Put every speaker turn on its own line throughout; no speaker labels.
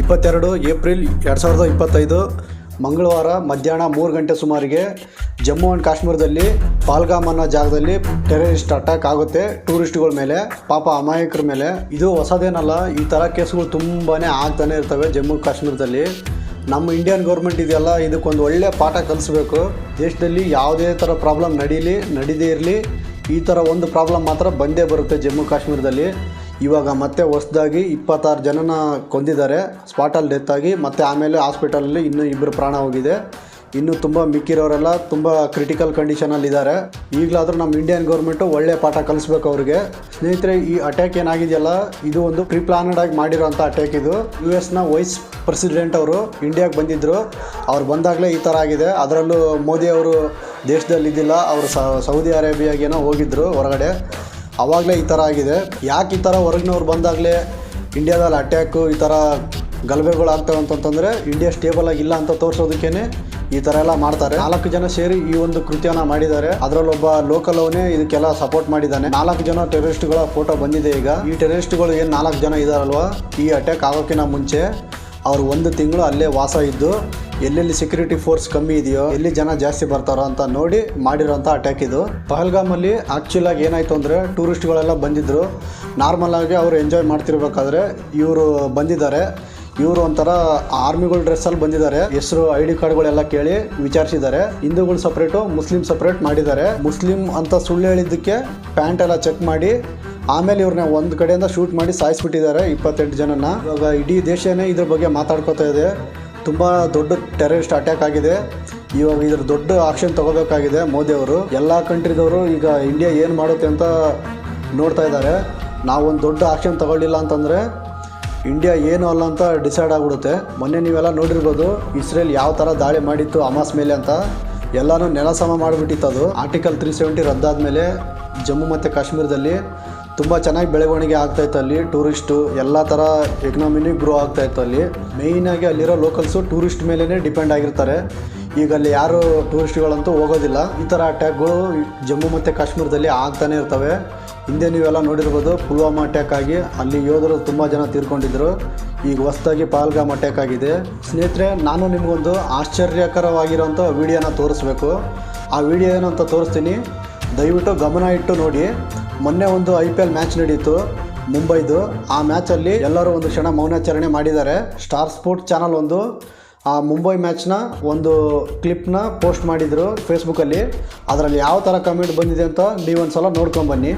ಇಪ್ಪತ್ತೆರಡು ಏಪ್ರಿಲ್ ಎರಡು ಸಾವಿರದ ಇಪ್ಪತ್ತೈದು ಮಂಗಳವಾರ ಮಧ್ಯಾಹ್ನ ಮೂರು ಗಂಟೆ ಸುಮಾರಿಗೆ ಜಮ್ಮು ಆ್ಯಂಡ್ ಕಾಶ್ಮೀರದಲ್ಲಿ ಪಾಲ್ಗಾಮ್ ಅನ್ನೋ ಜಾಗದಲ್ಲಿ ಟೆರರಿಸ್ಟ್ ಅಟ್ಯಾಕ್ ಆಗುತ್ತೆ. ಟೂರಿಸ್ಟ್ಗಳ ಮೇಲೆ, ಪಾಪ ಅಮಾಯಕರ ಮೇಲೆ. ಇದು ಹೊಸದೇನಲ್ಲ, ಈ ಥರ ಕೇಸ್ಗಳು ತುಂಬಾ ಆಗ್ತಾನೆ ಇರ್ತವೆ ಜಮ್ಮು ಕಾಶ್ಮೀರದಲ್ಲಿ. ನಮ್ಮ ಇಂಡಿಯನ್ ಗೌರ್ಮೆಂಟ್ ಇದೆಯಲ್ಲ, ಇದಕ್ಕೊಂದು ಒಳ್ಳೆ ಪಾಠ ಕಲಿಸ್ಬೇಕು. ದೇಶದಲ್ಲಿ ಯಾವುದೇ ಥರ ಪ್ರಾಬ್ಲಮ್ ನಡೀಲಿ, ನಡೀದೇ ಇರಲಿ, ಈ ಥರ ಒಂದು ಪ್ರಾಬ್ಲಮ್ ಮಾತ್ರ ಬಂದೇ ಬರುತ್ತೆ ಜಮ್ಮು ಕಾಶ್ಮೀರದಲ್ಲಿ. ಇವಾಗ ಮತ್ತೆ ಹೊಸದಾಗಿ ಇಪ್ಪತ್ತಾರು ಜನನ ಕೊಂದಿದ್ದಾರೆ. ಸ್ಪಾಟಲ್ಲಿ ಆಗಿ ಮತ್ತೆ ಆಮೇಲೆ ಹಾಸ್ಪಿಟಲಲ್ಲಿ ಇನ್ನೂ ಇಬ್ಬರು ಪ್ರಾಣ ಹೋಗಿದೆ. ಇನ್ನು ತುಂಬ ಮಿಕ್ಕಿರೋರೆಲ್ಲ ತುಂಬ ಕ್ರಿಟಿಕಲ್ ಕಂಡೀಷನಲ್ಲಿ ಇದ್ದಾರೆ. ಈಗಲಾದರೂ ನಮ್ಮ ಇಂಡಿಯನ್ ಗೌರ್ಮೆಂಟು ಒಳ್ಳೆ ಪಾಠ ಕಲಿಸ್ಬೇಕು ಅವ್ರಿಗೆ. ಸ್ನೇಹಿತರೆ, ಈ ಅಟ್ಯಾಕ್ ಏನಾಗಿದೆಯಲ್ಲ? ಇದು ಒಂದು ಪ್ರಿಪ್ಲಾನಡ್ ಆಗಿ ಮಾಡಿರೋಂಥ ಅಟ್ಯಾಕ್ ಇದು. ಯು ಎಸ್ನ ವೈಸ್ ಪ್ರೆಸಿಡೆಂಟ್ ಅವರು ಇಂಡಿಯಾಗೆ ಬಂದಿದ್ದರು ಅವ್ರು ಬಂದಾಗಲೇ ಈ ಥರ ಆಗಿದೆ. ಅದರಲ್ಲೂ ಮೋದಿ ಅವರು ದೇಶದಲ್ಲಿ ಇದ್ದಿಲ್ಲ ಅವರು ಸೌದಿ ಅರೇಬಿಯಾಗೇನೋ ಹೋಗಿದ್ದರು ಹೊರಗಡೆ. ಆವಾಗಲೇ ಈ ಥರ ಆಗಿದೆ. ಯಾಕೆ ಈ ಥರ ಹೊರಗಿನವ್ರು ಬಂದಾಗಲೇ ಇಂಡಿಯಾದಲ್ಲಿ ಅಟ್ಯಾಕು ಈ ಥರ ಗಲಭೆಗಳು ಆಗ್ತವೆ ಅಂತಂತಂದರೆ ಇಂಡಿಯಾ ಸ್ಟೇಬಲ್ ಆಗಿಲ್ಲ ಅಂತ ತೋರಿಸೋದಕ್ಕೇ ಈ ಥರ ಎಲ್ಲ ಮಾಡ್ತಾರೆ. ನಾಲ್ಕು ಜನ ಸೇರಿ ಈ ಒಂದು ಕೃತ್ಯನ ಮಾಡಿದ್ದಾರೆ. ಅದರಲ್ಲೊಬ್ಬ ಲೋಕಲ್ ಅವನೇ ಇದಕ್ಕೆಲ್ಲ ಸಪೋರ್ಟ್ ಮಾಡಿದ್ದಾನೆ. ನಾಲ್ಕು ಜನ ಟೆರರಿಸ್ಟ್ಗಳ ಫೋಟೋ ಬಂದಿದೆ ಈಗ. ಈ ಟೆರರಿಸ್ಟ್ಗಳು ಏನು ನಾಲ್ಕು ಜನ ಇದಾರಲ್ವಾ? ಈ ಅಟ್ಯಾಕ್ ಆಗೋಕ್ಕಿಂತ ಮುಂಚೆ ಅವ್ರು ಒಂದು ತಿಂಗಳು ಅಲ್ಲೇ ವಾಸ ಇದ್ದು ಎಲ್ಲೆಲ್ಲಿ ಸೆಕ್ಯೂರಿಟಿ ಫೋರ್ಸ್ ಕಮ್ಮಿ ಇದೆಯೋ, ಎಲ್ಲಿ ಜನ ಜಾಸ್ತಿ ಬರ್ತಾರೋ ಅಂತ ನೋಡಿ ಮಾಡಿರೋಂಥ ಅಟ್ಯಾಕ್ ಇದು. ಪಹಲ್ಗಾಮಲ್ಲಿ ಆ್ಯಕ್ಚುಲ್ ಆಗಿ ಏನಾಯಿತು ಅಂದರೆ ಟೂರಿಸ್ಟ್ಗಳೆಲ್ಲ ಬಂದಿದ್ದರು ನಾರ್ಮಲ್ ಆಗಿ ಅವರು ಎಂಜಾಯ್ ಮಾಡ್ತಿರ್ಬೇಕಾದ್ರೆ ಇವರು ಬಂದಿದ್ದಾರೆ. ಇವರು ಒಂಥರ ಆರ್ಮಿಗಳ ಡ್ರೆಸ್ಸಲ್ಲಿ ಬಂದಿದ್ದಾರೆ. ಹೆಸರು ಐ ಡಿ ಕಾರ್ಡ್ಗಳೆಲ್ಲ ಕೇಳಿ ವಿಚಾರಿಸಿದ್ದಾರೆ. ಹಿಂದೂಗಳು ಸಪ್ರೇಟು ಮುಸ್ಲಿಂ ಸಪ್ರೇಟ್ ಮಾಡಿದ್ದಾರೆ. ಮುಸ್ಲಿಂ ಅಂತ ಸುಳ್ಳು ಹೇಳಿದ್ದಕ್ಕೆ ಪ್ಯಾಂಟ್ ಎಲ್ಲ ಚೆಕ್ ಮಾಡಿ, ಆಮೇಲೆ ಇವ್ರನ್ನ ಒಂದು ಕಡೆಯಿಂದ ಶೂಟ್ ಮಾಡಿ ಸಾಯಿಸ್ಬಿಟ್ಟಿದ್ದಾರೆ ಇಪ್ಪತ್ತೆಂಟು ಜನನ ಇವಾಗ ಇಡೀ ದೇಶನೇ ಇದ್ರ ಬಗ್ಗೆ ಮಾತಾಡ್ಕೋತಾ ಇದೆ. ತುಂಬ ದೊಡ್ಡ ಟೆರರಿಸ್ಟ್ ಅಟ್ಯಾಕ್ ಆಗಿದೆ? ಇವಾಗ ಇದ್ರ ದೊಡ್ಡ ಆಕ್ಷನ್ ತಗೋಬೇಕಾಗಿದೆ ಮೋದಿ ಅವರು. ಎಲ್ಲ ಕಂಟ್ರಿದವರು ಈಗ ಇಂಡಿಯಾ ಏನು ಮಾಡುತ್ತೆ ಅಂತ ನೋಡ್ತಾ ಇದ್ದಾರೆ. ನಾವೊಂದು ದೊಡ್ಡ ಆಕ್ಷನ್ ತಗೊಳ್ಳಿಲ್ಲ ಅಂತಂದರೆ ಇಂಡಿಯಾ ಏನು ಅಲ್ಲ ಅಂತ ಡಿಸೈಡ್ ಆಗಿಬಿಡುತ್ತೆ. ಮೊನ್ನೆ ನೀವೆಲ್ಲ ನೋಡಿರ್ಬೋದು, ಇಸ್ರೇಲ್ ಯಾವ ಥರ ದಾಳಿ ಮಾಡಿತ್ತು ಅಮಾಸ್ ಮೇಲೆ ಅಂತ. ಎಲ್ಲನೂ ನೆಲಸಮ ಮಾಡಿಬಿಟ್ಟಿತ್ತು ಅದು. ಆರ್ಟಿಕಲ್ ತ್ರೀ ಸೆವೆಂಟಿ ರದ್ದಾದಮೇಲೆ ಜಮ್ಮು ಮತ್ತು ಕಾಶ್ಮೀರದಲ್ಲಿ ತುಂಬ ಚೆನ್ನಾಗಿ ಬೆಳವಣಿಗೆ ಆಗ್ತಾಯಿತ್ತು ಅಲ್ಲಿ, ಟೂರಿಸ್ಟು, ಎಲ್ಲ ಥರ ಎಕನಾಮಿನೂ ಗ್ರೋ ಆಗ್ತಾಯಿತ್ತು ಅಲ್ಲಿ. ಮೇಯ್ನಾಗಿ ಅಲ್ಲಿರೋ ಲೋಕಲ್ಸು ಟೂರಿಸ್ಟ್ ಮೇಲೇ ಡಿಪೆಂಡ್ ಆಗಿರ್ತಾರೆ. ಈಗ ಅಲ್ಲಿ ಯಾರು ಟೂರಿಸ್ಟ್ಗಳಂತೂ ಹೋಗೋದಿಲ್ಲ. ಈ ಥರ ಅಟ್ಯಾಕ್ಗಳು ಜಮ್ಮು ಮತ್ತು ಕಾಶ್ಮೀರದಲ್ಲಿ ಆಗ್ತಾನೆ ಇರ್ತವೆ. ಹಿಂದೆ ನೀವೆಲ್ಲ ನೋಡಿರ್ಬೋದು, ಪುಲ್ವಾಮಾ ಅಟ್ಯಾಕ್ ಆಗಿ ಅಲ್ಲಿ ಯೋಧರು ತುಂಬ ಜನ ತೀರ್ಕೊಂಡಿದ್ರು. ಈಗ ಹೊಸ್ದಾಗಿ ಪಾಲ್ಗಾಮ್ ಅಟ್ಯಾಕ್ ಆಗಿದೆ. ಸ್ನೇಹಿತರೆ, ನಾನು ನಿಮಗೊಂದು ಆಶ್ಚರ್ಯಕರವಾಗಿರೋಂಥ ವಿಡಿಯೋನ ತೋರಿಸ್ಬೇಕು. ಆ ವಿಡಿಯೋ ಏನಂತ ತೋರಿಸ್ತೀನಿ. ದಯವಿಟ್ಟು ಗಮನ ಇಟ್ಟು ನೋಡಿ. ಮೊನ್ನೆ ಒಂದು ಐ ಪಿ ಎಲ್ ಮ್ಯಾಚ್ ನಡೀತು, ಮುಂಬೈದು. ಆ ಮ್ಯಾಚಲ್ಲಿ ಎಲ್ಲರೂ ಒಂದು ಕ್ಷಣ ಮೌನಾಚರಣೆ ಮಾಡಿದ್ದಾರೆ. ಸ್ಟಾರ್ ಸ್ಪೋರ್ಟ್ಸ್ ಚಾನಲ್ ಒಂದು. ಆ ಮುಂಬೈ ಮ್ಯಾಚ್ನ ಒಂದು ಕ್ಲಿಪ್ನ ಪೋಸ್ಟ್ ಮಾಡಿದರು ಫೇಸ್ಬುಕ್ಕಲ್ಲಿ ಅದರಲ್ಲಿ ಯಾವ ಥರ ಕಮೆಂಟ್ ಬಂದಿದೆ ಅಂತ ನೀವೊಂದು ಸಲ ನೋಡ್ಕೊಂಬನ್ನಿ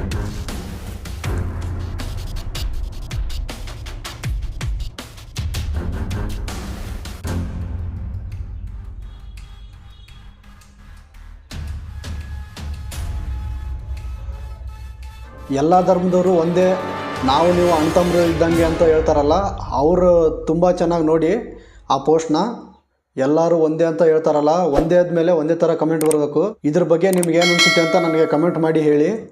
ಎಲ್ಲ ಧರ್ಮದವರು ಒಂದೇ, ನಾವು ನೀವು ಅಣ್ತಂಬ್ರು ಇದ್ದಂಗೆ ಅಂತ ಹೇಳ್ತಾರಲ್ಲ, ಅವರು ತುಂಬ ಚೆನ್ನಾಗಿ ನೋಡಿ ಆ ಪೋಸ್ಟ್ನ. ಎಲ್ಲರೂ ಒಂದೇ ಅಂತ ಹೇಳ್ತಾರಲ್ಲ, ಒಂದೇ ಆದಮೇಲೆ ಒಂದೇ ಥರ ಕಮೆಂಟ್ ಬರಬೇಕು. ಇದ್ರ ಬಗ್ಗೆ ನಿಮ್ಗೆ ಏನು ಅನಿಸುತ್ತೆ ಅಂತ ನನಗೆ ಕಮೆಂಟ್ ಮಾಡಿ ಹೇಳಿ.